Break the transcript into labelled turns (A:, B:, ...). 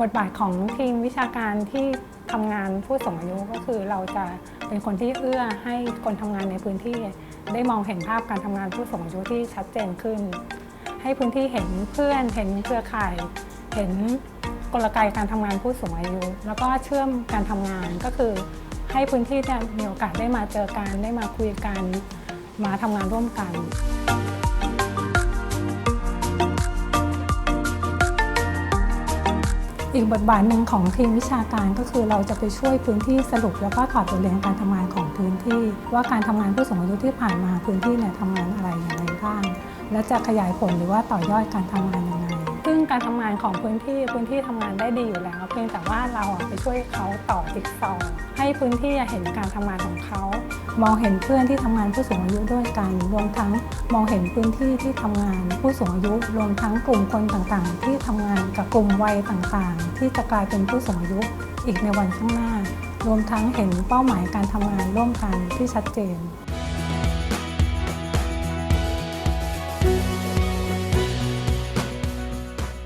A: บทบาทของทีมวิชาการที่ทำงานผู้สูงอายุก็คือเราจะเป็นคนที่เอื้อให้คนทำงานในพื้นที่ ได้มองเห็นภาพการทำงานผู้สูงอายุที่ชัดเจนขึ้น ให้พื้นที่เห็นเพื่อนเห็นเครือข่าย เห็นกลไกการทำงานผู้สูงอายุ แล้วก็เชื่อมการทำงานก็คือ ให้พื้นที่เนี่ยมีโอกาสได้มาเจอกันได้มาคุยกัน มาทำงานร่วมกัน อีกบทบาทหนึ่งของทีมวิชาการก็คือเราจะไปช่วยพื้นที่สรุป แล้วก็ถอดบทเรียนการทำงานของพื้นที่ ว่าการทำงานผู้สูงอายุที่ผ่านมาพื้นที่เนี่ยทำงานอะไรอย่างไรบ้าง และจะขยายผลหรือว่าต่อยอดการทำงานยังไงซึ่งการทำงานของพื้นที่พื้นที่ทำงานได้ดีอยู่แล้ว เพียงแต่ว่าเราอะไปช่วยเขาต่อจิ๊กซอให้พื้นที่เห็นการทำงานของเขา มองเห็นเพื่อนที่ทำงานผู้สูงอายุด้วยกัน รวมทั้งมองเห็นพื้นที่ที่ทำงานผู้สูงอายุ รวมทั้งกลุ่มคนต่างๆ ที่ทำงานกับกลุ่มวัยต่างๆ ที่จะกลายเป็นผู้สูงอายุอีกในวันข้างหน้า รวมทั้งเห็นเป้าหมายการทำงานร่วมกันที่ชัดเจน